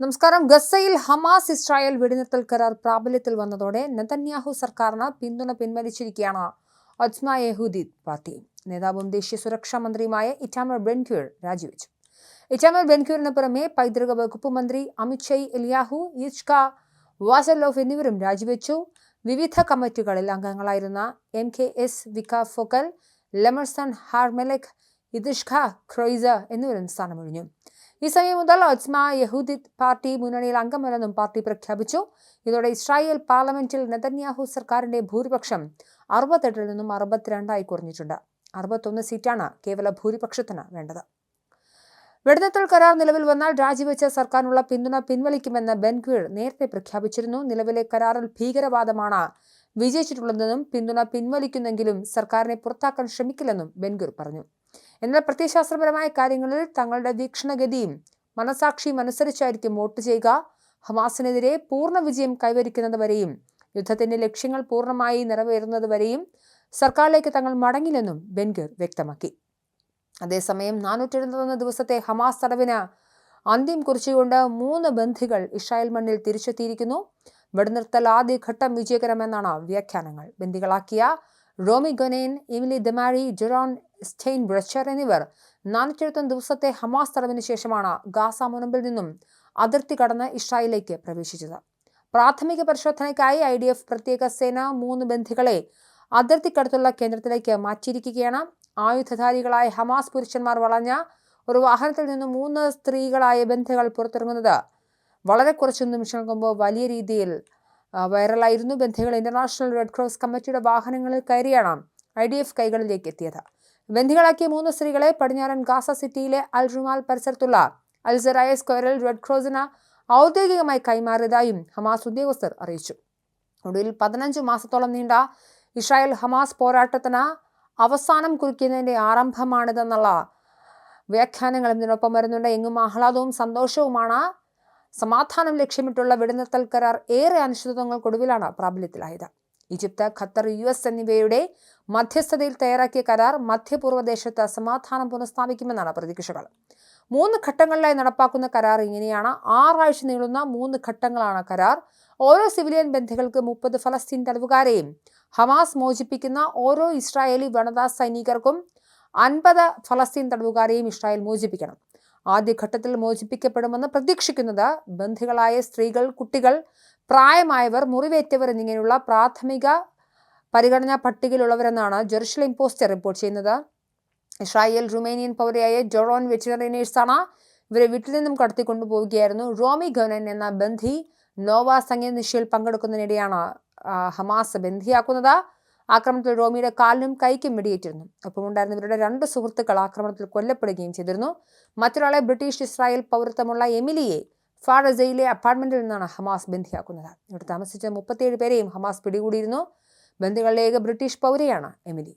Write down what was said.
നമസ്കാരം. ഗസയിൽ Hamas Israel വെടിനിർത്തൽ കരാർ പ്രാബല്യത്തിൽ വന്നതോടെ നെതന്യാഹു സർക്കാരിന് പിന്തുണ പിൻവലിച്ചിരിക്കുകയാണ് അജ്മ യഹൂദി പാർട്ടി. നേതാവും ദേശീയ സുരക്ഷാ മന്ത്രിയുമായ ഇറ്റാമർ ബെൻക്യൂർ രാജിവെച്ചു. ഇറ്റാമർ ബെൻക്യൂറിന് പുറമെ പൈതൃക വകുപ്പ് മന്ത്രി അമിത് എലിയാഹു യിച്ക വാസലോഫ് എന്നിവരും രാജിവെച്ചു. വിവിധ കമ്മിറ്റികളിൽ അംഗങ്ങളായിരുന്ന എം കെ എസ് വിക ഫോക്കൽ ലെമർസൺ ഹാർമെലക് ഇദിഷ്ഖ ക്രോയിസ എന്നിവരും സ്ഥാനമൊഴിഞ്ഞു. ഈ സമയം മുതൽ ഒസ്മ യഹൂദിത് പാർട്ടി മുന്നണിയിൽ അംഗമല്ലെന്നും പാർട്ടി പ്രഖ്യാപിച്ചു. ഇതോടെ ഇസ്രായേൽ പാർലമെന്റിൽ നെതന്യാഹു സർക്കാരിന്റെ ഭൂരിപക്ഷം അറുപത്തെട്ടിൽ നിന്നും അറുപത്തിരണ്ടായി കുറഞ്ഞിട്ടുണ്ട്. അറുപത്തൊന്ന് സീറ്റാണ് കേവല ഭൂരിപക്ഷത്തിന് വേണ്ടത്. വെടിനിർത്തൽ കരാർ നിലവിൽ വന്നാൽ രാജിവെച്ച സർക്കാരിനുള്ള പിന്തുണ പിൻവലിക്കുമെന്ന് ബെൻഗ്വീർ നേരത്തെ പ്രഖ്യാപിച്ചിരുന്നു. നിലവിലെ കരാറിൽ ഭീകരവാദമാണ് വിജയിച്ചിട്ടുള്ളതെന്നും പിന്തുണ പിൻവലിക്കുന്നെങ്കിലും സർക്കാരിനെ പുറത്താക്കാൻ ശ്രമിക്കില്ലെന്നും ബെൻഗുർ പറഞ്ഞു. എന്നാൽ പ്രത്യയശാസ്ത്രപരമായ കാര്യങ്ങളിൽ തങ്ങളുടെ വീക്ഷണഗതിയും മനസാക്ഷിയും അനുസരിച്ചായിരിക്കും വോട്ട് ചെയ്യുക. ഹമാസിനെതിരെ പൂർണ വിജയം കൈവരിക്കുന്നതുവരെയും യുദ്ധത്തിന്റെ ലക്ഷ്യങ്ങൾ പൂർണമായി നിറവേറുന്നതുവരെയും സർക്കാരിലേക്ക് തങ്ങൾ മടങ്ങില്ലെന്നും ബെൻഗർ വ്യക്തമാക്കി. അതേസമയം നാനൂറ്റി എഴുപത്തൊന്ന് ദിവസത്തെ ഹമാസ് തടവിന് അന്ത്യം കുറിച്ചുകൊണ്ട് മൂന്ന് ബന്ധികൾ ഇസ്രായേൽ മണ്ണിൽ തിരിച്ചെത്തിയിരിക്കുന്നു. വെടിനിർത്തൽ ആദ്യഘട്ടം വിജയകരമെന്നാണ് വ്യാഖ്യാനങ്ങൾ. ബന്ദികളാക്കിയ Romi Gonen Emily Damari Doron Steinbrecher എന്നിവർ നാനൂറ്റി ദിവസത്തെ ഹമാസ് തടവിന് ശേഷമാണ് ഗാസ മുനമ്പിൽ നിന്നും അതിർത്തി കടന്ന് ഇസ്രായേലിലേക്ക് പ്രവേശിച്ചത്. പ്രാഥമിക പരിശോധനയ്ക്കായി ഐ ഡി എഫ് പ്രത്യേക സേന മൂന്ന് ബന്ധികളെ അതിർത്തിക്കടുത്തുള്ള കേന്ദ്രത്തിലേക്ക് മാറ്റിയിരിക്കുകയാണ്. ആയുധധാരികളായ ഹമാസ് പുരുഷന്മാർ വളഞ്ഞ ഒരു വാഹനത്തിൽ നിന്നും മൂന്ന് സ്ത്രീകളായ ബന്ധികൾ പുറത്തിറങ്ങുന്നത് വളരെ കുറച്ച് നിമിഷങ്ങൾക്ക് മുമ്പ് വലിയ രീതിയിൽ വൈറലായിരുന്നു ബന്ധികൾ ഇന്റർനാഷണൽ റെഡ് ക്രോസ് കമ്മിറ്റിയുടെ വാഹനങ്ങളിൽ കയറിയാണ് ഐ ഡി എഫ് കൈകളിലേക്ക് എത്തിയത്. ബന്ധികളാക്കിയ മൂന്ന് സ്ത്രീകളെ പടിഞ്ഞാറൻ ഗാസ സിറ്റിയിലെ അൽ റുമാൽ പരിസരത്തുള്ള അൽസറായ സ്ക്വയറിൽ റെഡ് ക്രോസിന് ഔദ്യോഗികമായി കൈമാറിയതായും ഹമാസ് ഉദ്യോഗസ്ഥർ അറിയിച്ചു. ഒടുവിൽ പതിനഞ്ച് മാസത്തോളം നീണ്ട ഇസ്രായേൽ ഹമാസ് പോരാട്ടത്തിന് അവസാനം കുറിക്കുന്നതിന്റെ ആരംഭമാണിതെന്നുള്ള വ്യാഖ്യാനങ്ങളും ഇതിനൊപ്പം വരുന്നുണ്ട്. എങ്ങും ആഹ്ലാദവും സന്തോഷവുമാണ് സമാധാനം ലക്ഷ്യമിട്ടുള്ള വെടിനിർത്തൽ കരാർ ഏറെ അനിശ്ചിതത്വങ്ങൾക്കൊടുവിലാണ് പ്രാബല്യത്തിലായത്. ഈജിപ്ത് ഖത്തർ യു എസ് എന്നിവയുടെ മധ്യസ്ഥതയിൽ തയ്യാറാക്കിയ കരാർ മധ്യപൂർവ ദേശത്ത് സമാധാനം പുനഃസ്ഥാപിക്കുമെന്നാണ് പ്രതീക്ഷകൾ. മൂന്ന് ഘട്ടങ്ങളിലായി നടപ്പാക്കുന്ന കരാർ ഇങ്ങനെയാണ്. ആറാഴ്ച നീളുന്ന മൂന്ന് ഘട്ടങ്ങളാണ് കരാർ. ഓരോ സിവിലിയൻ ബന്ധികൾക്ക് മുപ്പത് ഫലസ്തീൻ തടവുകാരെയും ഹമാസ് മോചിപ്പിക്കുന്ന ഓരോ ഇസ്രായേലി വനിതാ സൈനികർക്കും അൻപത് ഫലസ്തീൻ തടവുകാരെയും ഇസ്രായേൽ മോചിപ്പിക്കണം. ആദ്യഘട്ടത്തിൽ മോചിപ്പിക്കപ്പെടുമെന്ന് പ്രതീക്ഷിക്കുന്നത് ബന്ധികളായ സ്ത്രീകൾ കുട്ടികൾ പ്രായമായവർ മുറിവേറ്റവർ എന്നിങ്ങനെയുള്ള പ്രാഥമിക പരിഗണനാ പട്ടികയിലുള്ളവരെന്നാണ് ജെറുസലേം പോസ്റ്റ് റിപ്പോർട്ട് ചെയ്യുന്നത്. ഇസ്രായേൽ റുമേനിയൻ പൗരയായ ജോറോൺ വെറ്റിനറിനേഴ്സാണ് ഇവരെ വീട്ടിൽ നിന്നും കടത്തിക്കൊണ്ടുപോവുകയായിരുന്നു. റോമി ഗവനൻ എന്ന ബന്ധി നോവ സംഗീത നിശയിൽ പങ്കെടുക്കുന്നതിനിടെയാണ് ഹമാസ് ബന്ധിയാക്കുന്നത്. ആക്രമണത്തിൽ റോമിയുടെ കാലിനും കൈക്കും വെടിയേറ്റിരുന്നു. ഒപ്പമുണ്ടായിരുന്ന ഇവരുടെ രണ്ട് സുഹൃത്തുക്കൾ ആക്രമണത്തിൽ കൊല്ലപ്പെടുകയും ചെയ്തിരുന്നു. മറ്റൊരാളെ ബ്രിട്ടീഷ് ഇസ്രായേൽ പൗരത്വമുള്ള എമിലിയെ ഫാറസയിലെ അപ്പാർട്ട്മെന്റിൽ നിന്നാണ് ഹമാസ് ബന്ധിയാക്കുന്നത് ഇവിടെ താമസിച്ച മുപ്പത്തിയേഴ് പേരെയും ഹമാസ് പിടികൂടിയിരുന്നു. ബന്ദികളിലെ ഏക ബ്രിട്ടീഷ് പൗരയാണ് എമിലി.